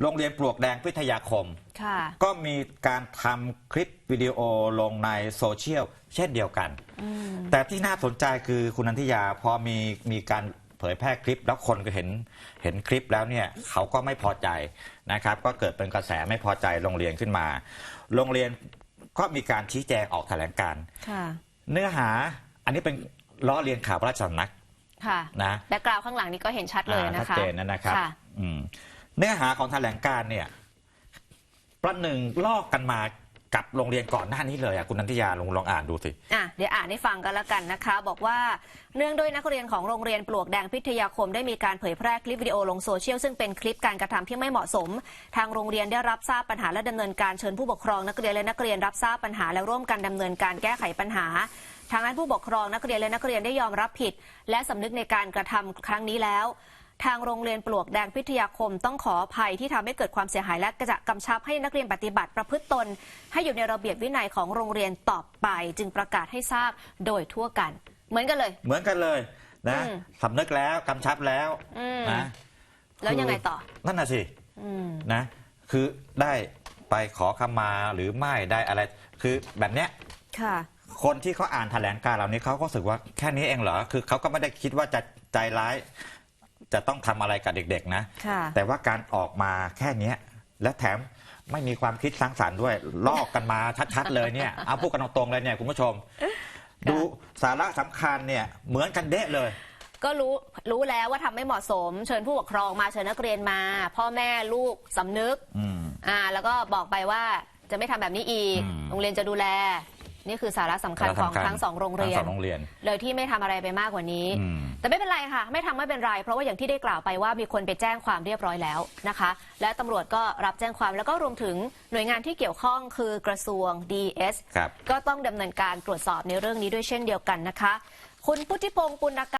โรงเรียนปลวกแดงพิทยาคม ค่ะ ก็มีการทำคลิปวิดีโอลงในโซเชียลเช่นเดียวกันแต่ที่น่าสนใจคือคุณนันทิยาพอมีมีการเผยแพร่คลิปแล้วคนก็เห็นเห็นคลิปแล้วเนี่ยเขาก็ไม่พอใจนะครับ ก็เกิดเป็นกระแสไม่พอใจโรงเรียนขึ้นมา โรงเรียนก็มีการชี้แจงออกแถลงการณ์ค่ะ เนื้อหาอันนี้เป็นล้อเลียนข่าวพระราชสำนักค่ะ นะ แบ็กกราวข้างหลังนี้ก็เห็นชัดเลยอ่านะคะชัดเจนนะนะครับค่ะอืม เนื้อหาของแถลงการ์เนี่ยประหนึ่งลอกกันมากับโรงเรียนก่อนหน้านี้เลยอะคุณนันทิยาลองลองอ่านดูสิอะเดี๋ยวอ่านให้ฟังกันล้วกันนะคะ บอกว่าเนื่องด้วยนักเรียนของโรงเรียนปลวกแดงพิทยาคมได้มีการเผยแพร่คลิปวิดีโอลงโซเชียลซึ่งเป็นคลิปการกระทำที่ไม่เหมาะสม ทางโรงเรียนได้รับทราบปัญหาและดำเนินการเชิญผู้ปกครองนักเรียนและนักเรียนรับทราบปัญหาและร่วมกันดำเนินการแก้ไขปัญหาทางนั้นผู้ปกครองนักเรียนและนักเรียนได้ยอมรับผิด และสำนึกในการกระทำครั้งนี้แล้ว ทางโรงเรียนปลวกแดงพิทยาคมต้องขออภัยที่ทำให้เกิดความเสียหายและจะกำชับให้นักเรียนปฏิบัติประพฤติตน ให้อยู่ในระเบียบวินัยของโรงเรียนต่อไป จึงประกาศให้ทราบโดยทั่วกัน เหมือนกันเลย เหมือนกันเลยนะอืมสำนึกแล้วกำชับแล้วอืมนะแล้วยังไงต่อ นั่นน่ะสิอืมนะ คือได้ไปขอขมาหรือไม่ได้อะไร คือแบบเนี้ยค่ะ คนที่เขาอ่านแถลงการเหล่านี้เขาก็รู้สึกว่าแค่นี้เองเหรอ คือเขาก็ไม่ได้คิดว่าจะใจร้าย จะต้องทำอะไรกับเด็กๆนะ ค่ะ แต่ว่าการออกมาแค่เนี้ยและแถมไม่มีความคิดสร้างสรรค์ด้วย ลอกกันมาชัดๆเลยเนี่ยเอาพูดกันตรงๆเลยเนี่ยคุณผู้ชม ดูสาระสำคัญเนี่ยเหมือนกันเดะเลย ก็รู้รู้แล้วว่าทำไม่เหมาะสม เชิญผู้ปกครองมาเชิญนักเรียนมา พ่อแม่ลูกสำนึก อืม อ่า แล้วก็บอกไปว่าจะไม่ทำแบบนี้อีก อืม โรงเรียนจะดูแล นี่คือสาระสำคัญของทั้งสองโรงเรียทั้นงสองโรงเรียน เลยที่ไม่ทำอะไรไปมากกว่านี้ อืม แต่ไม่เป็นไรค่ะ ไม่ทำไม่เป็นไร เพราะว่าอย่างที่ได้กล่าวไปว่ามีคนไปแจ้งความเรียบร้อยแล้วนะคะ และตำรวจก็รับแจ้งความแล้วก็รวมถึงหน่วยงานที่เกี่ยวข้องคือกระทรวง DS ครับ ก็ต้องดำเนินการตรวจสอบในเรื่องนี้ด้วยเช่นเดียวกันนะคะ คุณพุทธิพงศ์ปุณก